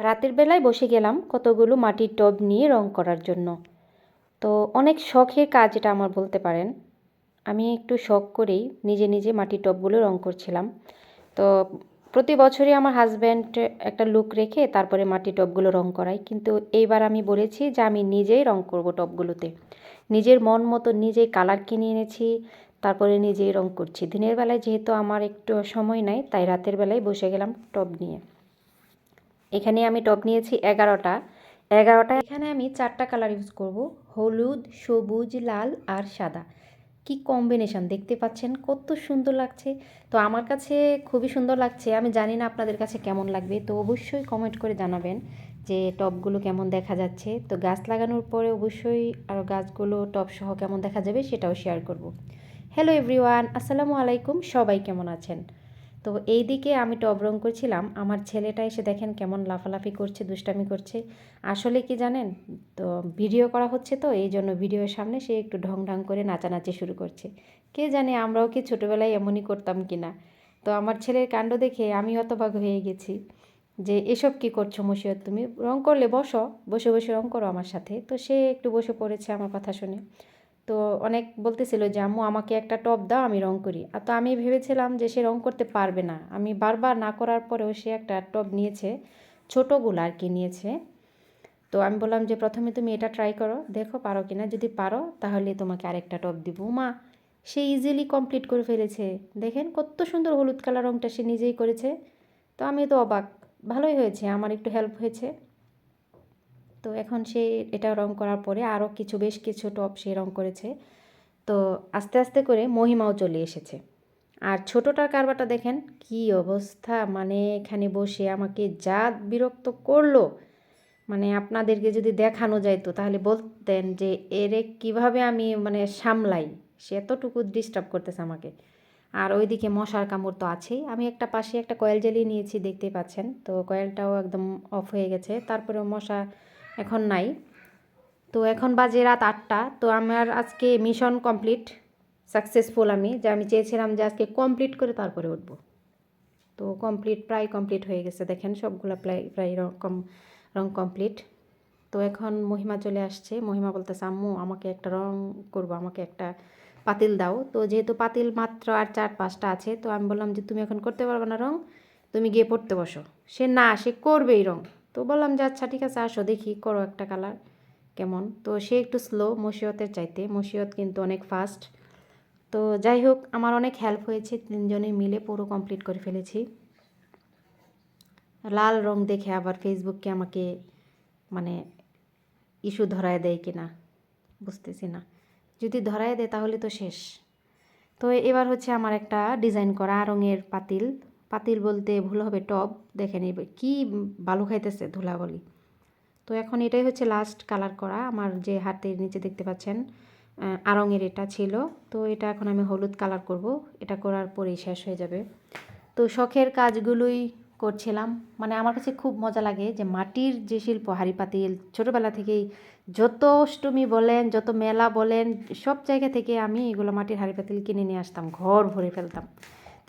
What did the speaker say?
রাতের বেলায় বসে গেলাম কতগুলো মাটির টব নিয়ে রং করার জন্য। তো অনেক শখের কাজ এটা আমার বলতে পারেন। আমি একটু শখ করেই নিজে নিজে মাটির টবগুলো রং করছিলাম। তো প্রতি বছরই আমার হাজব্যান্ড একটা লুক রেখে তারপরে মাটির টবগুলো রং করায় কিন্তু এইবার আমি বলেছি যে আমি নিজেই রং করব টবগুলোতে। নিজের মন মতো নিজেই কালার কিনে এনেছি, তারপরে নিজেই রং করছি। দিনের বেলায় যেহেতু আমার একটু সময় নাই, তাই রাতের বেলায় বসে গেলাম টব নিয়ে। এখানে আমি টপ নিয়েছি এগারোটা। এগারোটা এখানে আমি চারটা কালার ইউজ করব, হলুদ, সবুজ, লাল আর সাদা। কি কম্বিনেশন দেখতে পাচ্ছেন? কত সুন্দর লাগছে। তো আমার কাছে খুবই সুন্দর লাগছে। আমি জানি না আপনাদের কাছে কেমন লাগবে, তো অবশ্যই কমেন্ট করে জানাবেন যে টপগুলো কেমন দেখা যাচ্ছে। তো গাছ লাগানোর পরে অবশ্যই আরও গাছগুলো টপ সহ কেমন দেখা যাবে সেটাও শেয়ার করব। হ্যালো এভরিওয়ান আসসালামু আলাইকুম, সবাই কেমন আছেন? তো এই দিকে আমি টব রং করছিলাম। আমার ছেলেটা এসে দেখেন কেমন লাফালাফি করছে, দুষ্টামি করছে। আসলে কি জানেন? তো ভিডিও করা হচ্ছে তো, এই জন্য ভিডিওর সামনে সে একটু ঢং ঢং করে নাচানাচি শুরু করছে। কে জানে আমরাও কি ছোটোবেলায় এমনই করতাম কি না তো আমার ছেলের কাণ্ড দেখে আমি হতবাক হয়ে গেছি যে, এসব কি করছ মসিয়ত তুমি? রং করলে বসো, বসে বসে রং করো আমার সাথে। তো সে একটু বসে পড়েছে আমার কথা শুনে। তো অনেক বলতেছিল যে, আম্মু, আমাকে একটা টপ দাও, আমি রং করি। আর তো আমি ভেবেছিলাম যে, সে রং করতে পারবে না। আমি বারবার না করার পরেও সে একটা টপ নিয়েছে, ছোটোগুলো আর কি নিয়েছে। তো আমি বললাম যে, প্রথমে তুমি এটা ট্রাই করো, দেখো পারো কি না যদি পারো, তাহলে তোমাকে আরেকটা টপ দিব। মা সে ইজিলি কমপ্লিট করে ফেলেছে। দেখেন কত সুন্দর হলুদ কালার রঙটা সে নিজেই করেছে। তো আমি তো অবাক। ভালোই হয়েছে, আমার একটু হেল্প হয়েছে। তো এখন সে এটা রং করার পরে আরও কিছু, বেশ কিছু টপ সে রং করেছে। তো আস্তে আস্তে করে মহিমাও চলে এসেছে। আর ছোটোটার কারবারটা দেখেন, কি অবস্থা! মানে এখানে বসে আমাকে যা বিরক্ত করল মানে আপনাদেরকে যদি দেখানো যাইতো তাহলে বলতেন যে, এরে, কীভাবে আমি মানে সামলাই? সে এতটুকু ডিস্টার্ব করতেছে আমাকে। আর ওইদিকে মশার কামড় তো আছেই। আমি একটা পাশে একটা কয়েল জ্বালিয়ে নিয়েছি, দেখতেই পাচ্ছেন। তো কয়েলটাও একদম অফ হয়ে গেছে। তারপরে মশা এখন নাই। তো এখন বাজে রাত আটটা। তো আমার আজকে মিশন কমপ্লিট সাকসেসফুল আমি। যে আমি চেয়েছিলাম যে আজকে কমপ্লিট করে তারপরে উঠবো। তো কমপ্লিট প্রায় কমপ্লিট হয়ে গেছে। দেখেন সবগুলো প্রায় প্রায় রকম, রং কমপ্লিট তো এখন মহিমা চলে আসছে। মহিমা বলতেছে, আম্মু, আমাকে একটা রং করব, আমাকে একটা পাতিল দাও। তো যেহেতু পাতিল মাত্র আর চার পাঁচটা আছে, তো আমি বললাম যে, তুমি এখন করতে পারবে না রং? তুমি গিয়ে পড়তে বসো। সে না, সে করবেই রং। তো বললাম যে আচ্ছা ঠিক আছে, আসো, দেখি, করো একটা কালার। কেমন? তো সে একটু স্লো মসিয়তের চাইতে। মসিয়ত কিন্তু অনেক ফাস্ট তো যাই হোক, আমার অনেক হেল্প হয়েছে। তিনজনে মিলে পুরো কমপ্লিট করে ফেলেছি। লাল রং দেখে আবার ফেসবুককে আমাকে মানে ইস্যু ধরায় দেয় কি না বুঝতেছি না। যদি ধরায় দেয় তাহলে তো শেষ। তো এবার হচ্ছে আমার একটা ডিজাইন করা রঙের পাতিল। পাতিল বলতে ভুল হবে টব দেখেন এবার কী বালু খাইতেছে ধুলাবলি তো এখন এটাই হচ্ছে লাস্ট কালার করা, আমার যে হাতের নিচে দেখতে পাচ্ছেন আরঙের এটা ছিল। তো এটা এখন আমি হলুদ কালার করব, এটা করার পরেই শেষ হয়ে যাবে। তো শখের কাজগুলোই করছিলাম মানে আমার কাছে খুব মজা লাগে যে মাটির যে শিল্প, হাড়ি পাতিল, ছোটোবেলা থেকেই যত অষ্টমী বলেন, যত মেলা বলেন, সব জায়গা থেকে আমি এগুলো মাটির হাড়ি পাতিল কিনে নিয়ে আসতাম, ঘর ভরে ফেলতাম।